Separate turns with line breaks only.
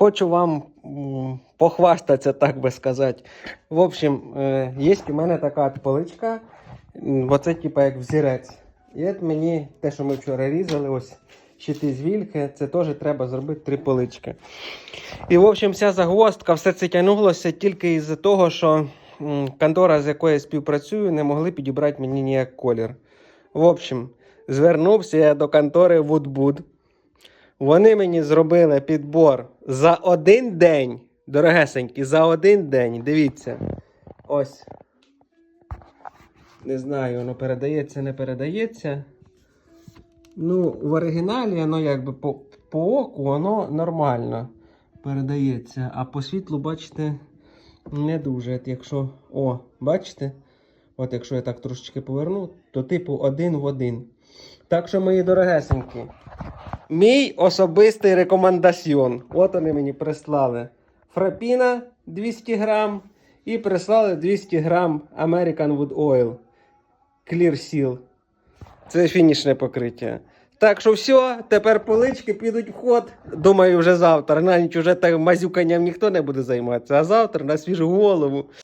хочу вам похвастатися, так би сказати. В общем, е, є у мене така поличка. Оце типа як взірець. І от мені те, що ми вчора різали, ось щити з це теж треба зробити три полички. І, в общем, вся загвоздка, все це тягнулося тільки із-за того, що контора, з якою я співпрацюю, не могли підібрати мені ніяк колір. В общем, звернувся я до контори Woodwood. Вони мені зробили підбор за один день. Дорогесенькі, за один день. Дивіться. Ось. Не знаю, воно передається, не передається. Ну, в оригіналі воно якби по, по оку воно нормально передається. А по світлу, бачите, не дуже. От Якщо. О, бачите? От якщо я так трошечки поверну, то типу один в один. Так що, мої дорогесенькі, мій особистий рекомендаціон. От вони мені прислали. Фрапіна 200 грам і прислали 200 грам American Wood Oil Clear Seal. Це фінішне покриття. Так що все, тепер полички підуть в ход. Думаю, вже завтра. На ніч уже так мазюканням ніхто не буде займатися, а завтра на свіжу голову.